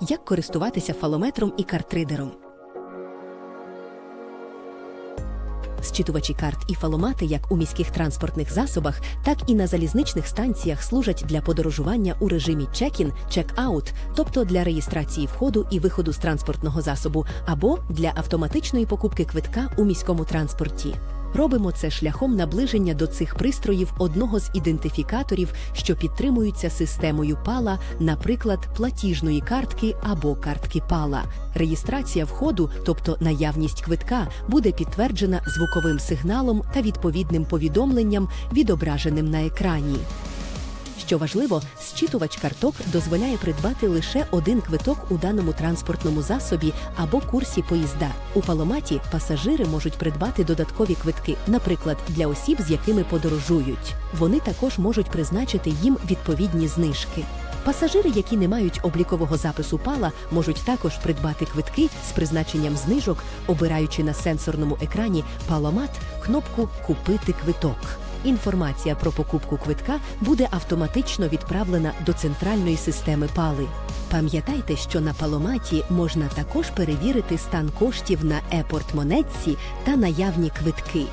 Як користуватися фалометром і картридером? Зчитувачі карт і фаломати як у міських транспортних засобах, так і на залізничних станціях служать для подорожування у режимі check-in, check-out, тобто для реєстрації входу і виходу з транспортного засобу, або для автоматичної покупки квитка у міському транспорті. Робимо це шляхом наближення до цих пристроїв одного з ідентифікаторів, що підтримуються системою пала, наприклад, платіжної картки або картки пала. Реєстрація входу, тобто наявність квитка, буде підтверджена звуковим сигналом та відповідним повідомленням, відображеним на екрані. Що важливо, зчитувач карток дозволяє придбати лише один квиток у даному транспортному засобі або курсі поїзда. У паломаті пасажири можуть придбати додаткові квитки, наприклад, для осіб, з якими подорожують. Вони також можуть призначити їм відповідні знижки. Пасажири, які не мають облікового запису пала, можуть також придбати квитки з призначенням знижок, обираючи на сенсорному екрані паломат кнопку Купити квиток. Інформація про покупку квитка буде автоматично відправлена до центральної системи пали. Пам'ятайте, що на паломаті можна також перевірити стан коштів на е-портмонетці та наявні квитки.